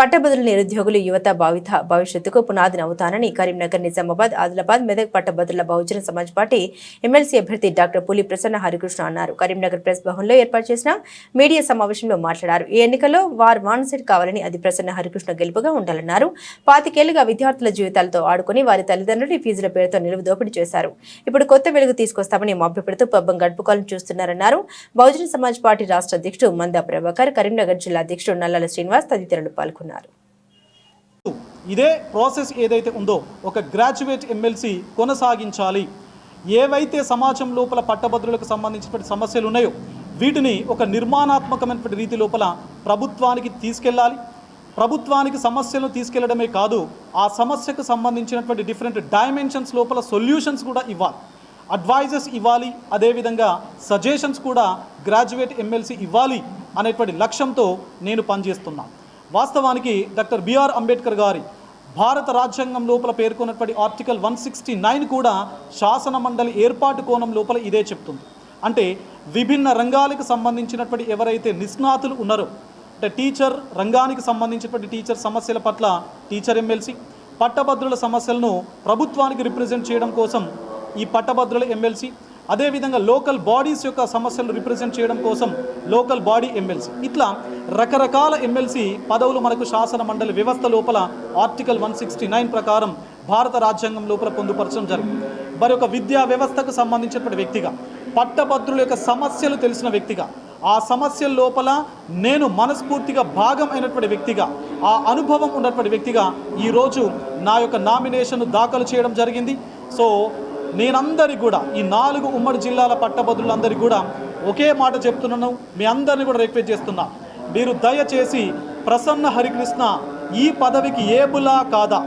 పట్టభద్రుల నిరుద్యోగులు యువత భావిత భవిష్యత్తుకు పునాదిని అవుతానని కరీంనగర్ నిజామాబాద్ ఆదిలాబాద్ మెదక్ పట్టభద్రుల బహుజన సమాజ్ పార్టీ ఎమ్మెల్సీ అభ్యర్థి డాక్టర్ పులి ప్రసన్న హరికృష్ణ అన్నారు. కరీంనగర్ ప్రెస్ భవన్లో ఏర్పాటు చేసిన మీడియా సమావేశంలో మాట్లాడారు. ఈ ఎన్నికల్లో వారు మానసిట్ కావాలని అది ప్రసన్న హరికృష్ణ గెలుపుగా ఉండాలన్నారు. పాతికేళ్ళుగా విద్యార్థుల జీవితాలతో ఆడుకుని వారి తల్లిదండ్రులు ఫీజుల పేరుతో నిలువ దోపిడీ చేశారు. ఇప్పుడు కొత్త వెలుగు తీసుకొస్తామని మభ్యపెడుతూ పబ్బం గడుపుకోవాలని చూస్తున్నారన్నారు. బహుజన సమాజ్ పార్టీ రాష్ట్ర అధ్యక్షుడు మందా ప్రభాకర్ కరీంనగర్ జిల్లా అధ్యక్షుడు నల్లాల శ్రీనివాస్ తదితరులు పాల్గొన్నారు. ఇదే ప్రాసెస్ ఏదైతే ఉందో ఒక గ్రాడ్యుయేట్ ఎమ్మెల్సీ కొనసాగించాలి. ఏవైతే సమాజం లోపల పట్టభద్రులకు సంబంధించినటువంటి సమస్యలు ఉన్నాయో వీటిని ఒక నిర్మాణాత్మకమైనటువంటి రీతి లోపల ప్రభుత్వానికి తీసుకెళ్ళాలి. ప్రభుత్వానికి సమస్యలను తీసుకెళ్ళడమే కాదు ఆ సమస్యకు సంబంధించినటువంటి డిఫరెంట్ డైమెన్షన్స్ లోపల సొల్యూషన్స్ కూడా ఇవ్వాలి. అడ్వైజెస్ ఇవ్వాలి అదేవిధంగా సజెషన్స్ కూడా గ్రాడ్యుయేట్ ఎమ్మెల్సీ ఇవ్వాలి అనేటువంటి లక్ష్యంతో నేను పనిచేస్తున్నాను. వాస్తవానికి డాక్టర్ బిఆర్ అంబేద్కర్ గారి భారత రాజ్యాంగం లోపల పేర్కొన్నటువంటి ఆర్టికల్ వన్ సిక్స్టీ నైన్ కూడా శాసన మండలి ఏర్పాటు కోణం లోపల ఇదే చెప్తుంది. అంటే విభిన్న రంగాలకు సంబంధించినటువంటి ఎవరైతే నిష్ణాతులు ఉన్నారో అంటే టీచర్ రంగానికి సంబంధించినటువంటి టీచర్ సమస్యల పట్ల టీచర్ ఎమ్మెల్సీ పట్టభద్రుల సమస్యలను ప్రభుత్వానికి రిప్రజెంట్ చేయడం కోసం ఈ పట్టభద్రుల ఎమ్మెల్సీ అదేవిధంగా లోకల్ బాడీస్ యొక్క సమస్యలను రిప్రజెంట్ చేయడం కోసం లోకల్ బాడీ ఎమ్మెల్సీ. ఇట్లా రకరకాల ఎమ్మెల్సీ పదవులు మనకు శాసన మండలి వ్యవస్థ లోపల ఆర్టికల్ వన్ సిక్స్టీ నైన్ ప్రకారం భారత రాజ్యాంగం లోపల పొందుపరచడం జరిగింది. మరి ఒక విద్యా వ్యవస్థకు సంబంధించినటువంటి వ్యక్తిగా పట్టభద్రుల యొక్క సమస్యలు తెలిసిన వ్యక్తిగా ఆ సమస్యల లోపల నేను మనస్ఫూర్తిగా భాగం అయినటువంటి వ్యక్తిగా ఆ అనుభవం ఉన్నటువంటి వ్యక్తిగా ఈరోజు నా యొక్క నామినేషన్ దాఖలు చేయడం జరిగింది. సో నేనందరికి కూడా ఈ నాలుగు ఉమ్మడి జిల్లాల పట్టభద్రులందరికీ కూడా ఒకే మాట చెప్తున్నాను మీ అందరిని కూడా రిక్వెస్ట్ చేస్తున్నా. మీరు దయచేసి ప్రసన్న హరికృష్ణ ఈ పదవికి ఏబులా కాదా?